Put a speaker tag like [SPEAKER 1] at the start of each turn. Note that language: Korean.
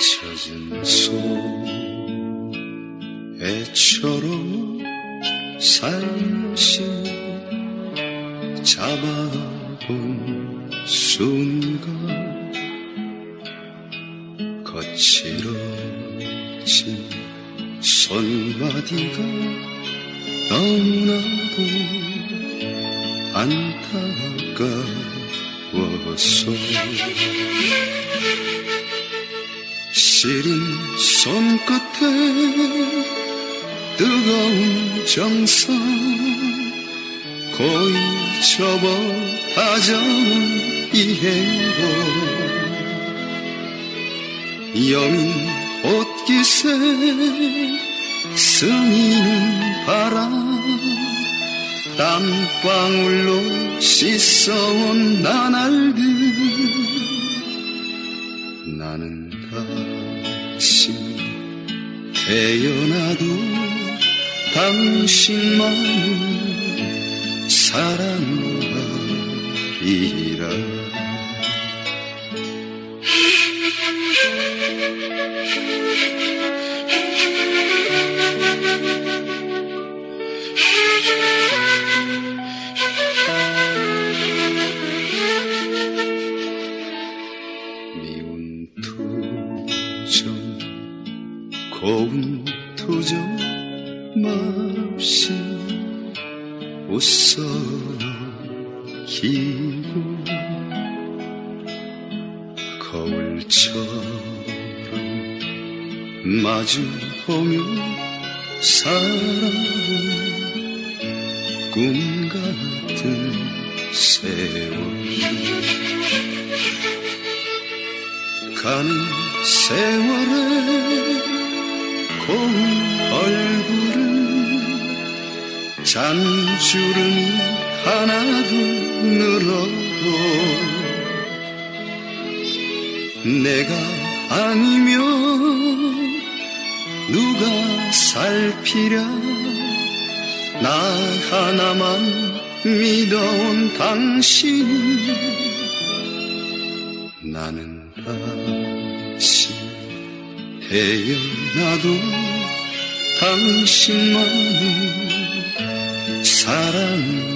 [SPEAKER 1] 젖은 소애처럼 살시 잡아본 순간 거칠어 진 손마디가 너무나도 안타까웠어 시린 손끝에 뜨거운 정성 고이 접어 다져온 이 행복. 여민 옷깃에 스미는 바람 땀방울로 씻어온 나날들 나는 다시 태어나도 당신만을 사랑하리라 미운 투정 고운 투정 말없이 웃어 기고 거울처럼 마주보며 살아온 꿈 같은 세월. 가는 세월에 고운 얼굴은 잔주름이 하나도 늘어도 내가 아니면 누가 살피랴? 나 하나만 믿어온 당신. 나는 다시 태어나도 당신만을 사랑하리라